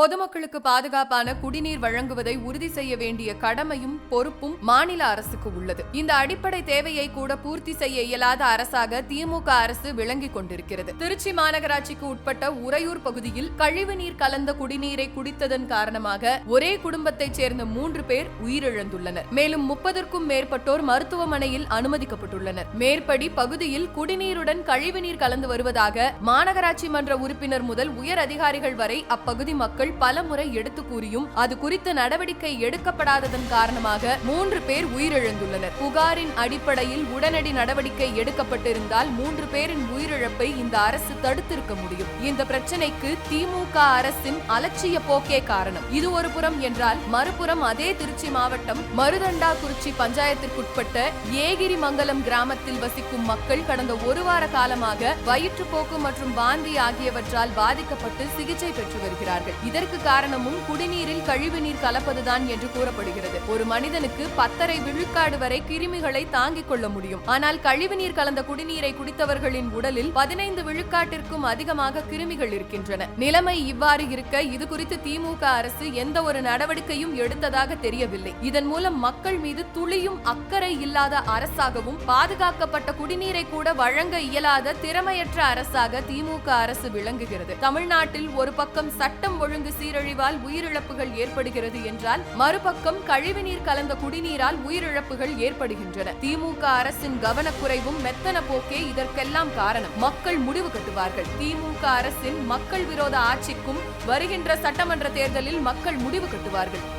பொதுமக்களுக்கு பாதுகாப்பான குடிநீர் வழங்குவதை உறுதி செய்ய வேண்டிய கடமையும் பொறுப்பும் மாநில அரசுக்கு உள்ளது. இந்த அடிப்படை தேவையை கூட பூர்த்தி செய்ய இயலாத அரசாக திமுக அரசு விளங்கிக் கொண்டிருக்கிறது. திருச்சி மாநகராட்சிக்கு உட்பட்ட உறையூர் பகுதியில் கழிவுநீர் கலந்த குடிநீரை குடித்ததன் காரணமாக ஒரே குடும்பத்தைச் சேர்ந்த மூன்று பேர் உயிரிழந்துள்ளனர். மேலும் முப்பதற்கும் மேற்பட்டோர் மருத்துவமனையில் அனுமதிக்கப்பட்டுள்ளனர். மேற்படி பகுதியில் குடிநீருடன் கழிவுநீர் கலந்து வருவதாக மாநகராட்சி மன்ற உறுப்பினர் முதல் உயர் அதிகாரிகள் வரை அப்பகுதி மக்கள் பலமுறை எடுத்து கூறியும் அது குறித்த நடவடிக்கை எடுக்கப்படாததன் காரணமாக மூன்று பேர் உயிரிழந்துள்ளனர். புகாரின் அடிப்படையில் உடனடி நடவடிக்கை எடுக்கப்பட்டிருந்தால் மூன்று பேரின் உயிரிழப்பை இந்த அரசு தடுத்திருக்க முடியும். இந்த பிரச்சனைக்கு திமுக அரசின் அலட்சிய போக்கே காரணம். இது ஒரு புறம் என்றால் மறுபுறம் அதே திருச்சி மாவட்டம் மருதண்டா குறிச்சி பஞ்சாயத்திற்குட்பட்ட ஏகிரி மங்கலம் கிராமத்தில் வசிக்கும் மக்கள் கடந்த ஒரு வார காலமாக வயிற்றுப்போக்கு மற்றும் வாந்தி ஆகியவற்றால் பாதிக்கப்பட்டு சிகிச்சை பெற்று வருகிறார்கள். இதற்கு காரணமும் குடிநீரில் கழிவு நீர் கலப்பதுதான் என்று கூறப்படுகிறது. ஒரு மனிதனுக்கு பத்தரை விழுக்காடு வரை கிருமிகளை தாங்கிக் கொள்ள முடியும். ஆனால் கழிவுநீர் கலந்த குடிநீரை குடித்தவர்களின் உடலில் பதினைந்து விழுக்காட்டிற்கும் அதிகமாக கிருமிகள் இருக்கின்றன. நிலைமை இவ்வாறு இருக்க இது குறித்து திமுக அரசு எந்த ஒரு நடவடிக்கையும் எடுத்ததாக தெரியவில்லை. இதன் மூலம் மக்கள் மீது துளியும் அக்கறை இல்லாத அரசாகவும் பாதுகாக்கப்பட்ட குடிநீரை கூட வழங்க இயலாத திறமையற்ற அரசாக திமுக அரசு விளங்குகிறது. தமிழ்நாட்டில் ஒரு பக்கம் சட்டம் ஒழுங்கு சீரழிவால் உயிரிழப்புகள் ஏற்படுகிறது என்றால் மறுபக்கம் கழிவுநீர் கலந்த குடிநீரால் உயிரிழப்புகள் ஏற்படுகின்றன. திமுக அரசின் கவனக்குறைவும் மெத்தன போக்கே இதற்கெல்லாம் காரணம். மக்கள் முடிவு கட்டுவார்கள். திமுக அரசின் மக்கள் விரோத ஆட்சிக்கும் வருகின்ற சட்டமன்ற தேர்தலில் மக்கள் முடிவு கட்டுவார்கள்.